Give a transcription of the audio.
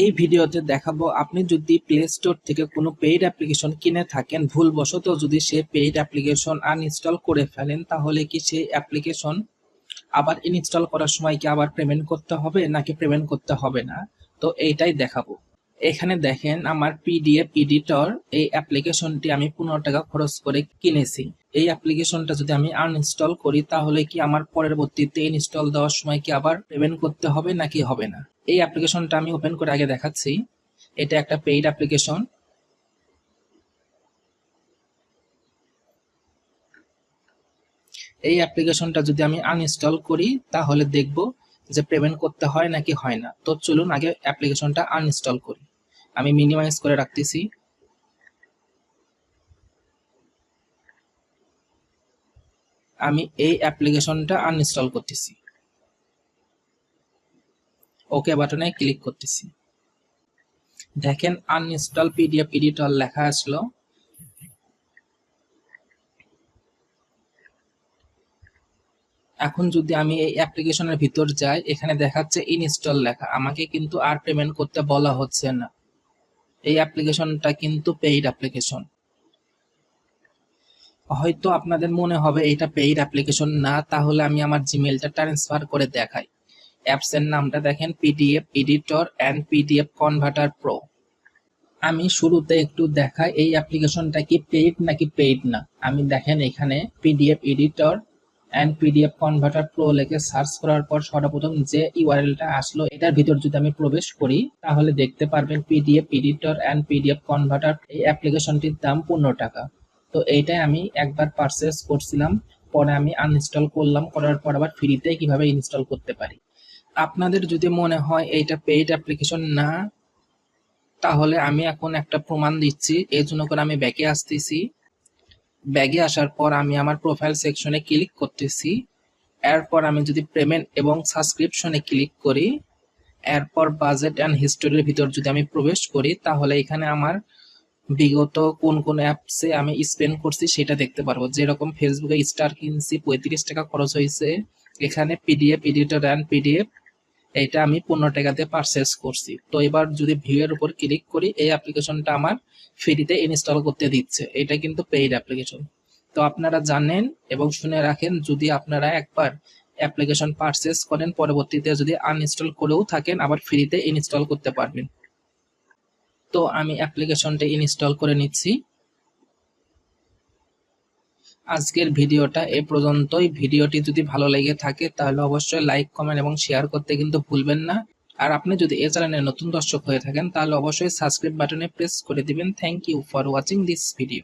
এই ভিডিওতে দেখাবো, আপনি যদি প্লে স্টোর থেকে কোনো পেইড অ্যাপ্লিকেশন কিনে থাকেন, ভুলবশত যদি সে পেইড অ্যাপ্লিকেশন আনইনস্টল করে ফেলেন, তাহলে কি সেই অ্যাপ্লিকেশন আবার ইনস্টল করার সময় কি আবার পেমেন্ট করতে হবে, নাকি পেমেন্ট করতে হবে না? তো এইটাই দেখাবো। এখানে দেখেন, আমার পিডিএফ এডিটর এই অ্যাপ্লিকেশনটি আমি পনেরো টাকা খরচ করে কিনেছি। এই অ্যাপ্লিকেশনটা যদি আমি আনইনস্টল করি, তাহলে কি আমার পরবর্তীতে ইনস্টল দেওয়ার সময় কি আবার পেমেন্ট করতে হবে নাকি হবে না? এই অ্যাপ্লিকেশনটা আমি ওপেন করে আগে দেখাচ্ছি। এটা একটা পেইড অ্যাপ্লিকেশন এই অ্যাপ্লিকেশনটা যদি আমি আনইনস্টল করি, তাহলে দেখব যে পেমেন্ট করতে হয় নাকি হয় না। তো চলুন আগে অ্যাপ্লিকেশনটা আনইনস্টল করি। আমি মিনিমাইজ করে রাখতেছি। আমি এই অ্যাপ্লিকেশনটা আনইনস্টল করতেছি। ওকে বাটনে ক্লিক করতেছি। দেখেন আনইনস্টল পিডিএফ এডিটর লেখা আসলো। এখন যদি আমি এই অ্যাপ্লিকেশনের ভিতর যাই, এখানে দেখাচ্ছে ইনস্টল লেখা। আমাকে কিন্তু আর পেমেন্ট করতে বলা হচ্ছে না। এই অ্যাপ্লিকেশনটা কিন্তু পেইড অ্যাপ্লিকেশন হয়তো আপনাদের মনে হবে এটা পেইড অ্যাপ্লিকেশন না, তাহলে আমি আমার জিমেলটা ট্রান্সফার করে দেখাই। অ্যাপসের নামটা দেখেন PDF editor and PDF converter pro আমি শুরুতে একটু দেখাই, এই অ্যাপ্লিকেশনটা কি পেইড নাকি পেইড না? আমি দেখেন এখানে PDF editor and PDF converter pro লেখে সার্চ করার পর সর্বপ্রথম যে ইউআরএলটা আসলো, এটার ভিতর যদি আমি প্রবেশ করি, তাহলে দেখতে পারবেন PDF editor and PDF converter এই অ্যাপ্লিকেশনটির দাম পনেরো টাকা। তো এইটাই আমি একবার পারচেস করছিলাম, পরে আমি আনইনস্টল করলাম, করার পর আবার ফ্রিতে কীভাবে ইনস্টল করতে পারি। আপনাদের যদি মনে হয় এইটা পেইড অ্যাপ্লিকেশন না, তাহলে আমি এখন একটা প্রমাণ দিচ্ছি। এই জন্য করে আমি ব্যাকে আসতেছি। ব্যাগে আসার পর আমি আমার প্রোফাইল সেকশনে ক্লিক করতেছি। এরপর আমি যদি পেমেন্ট এবং সাবস্ক্রিপশনে ক্লিক করি, এরপর বাজেট অ্যান্ড হিস্টোরির ভিতর যদি আমি প্রবেশ করি, তাহলে এখানে আমার বিগত কোন কোন অ্যাপসে আমি স্পেন্ড করছি সেটা দেখতে পারব। যেরকম ফেসবুকে স্টার কিনছি, পঁয়ত্রিশ টাকা খরচ হয়েছে এখানে পিডিএফ এডিটর অ্যান্ড পিডিএফ এটা আমি পনেরো টাকাতে পারচেস করছি। তো এবার যদি ভিউ এর উপর ক্লিক করি, এই অ্যাপ্লিকেশনটা আমার ফ্রিতে ইনস্টল করতে দিচ্ছে। এটা কিন্তু পেইড অ্যাপ্লিকেশন তো আপনারা জানেন এবং শুনে রাখেন, যদি আপনারা একবার অ্যাপ্লিকেশন পারচেস করেন, পরবর্তীতে যদি আনইনস্টল করেও থাকেন, আবার ফ্রিতে ইনস্টল করতে পারবেন। তো আমি অ্যাপ্লিকেশনটি ইনস্টল করে নিচ্ছি। আজকের ভিডিওটা এ পর্যন্তই। ভিডিওটি যদি ভালো লেগে থাকে তাহলে অবশ্যই লাইক, কমেন্ট এবং শেয়ার করতে কিন্তু ভুলবেন না। আর আপনি যদি এ চ্যানেলে নতুন দর্শক হয়ে থাকেন তাহলে অবশ্যই সাবস্ক্রাইব বাটনে প্রেস করে দিবেন। Thank you for watching this video.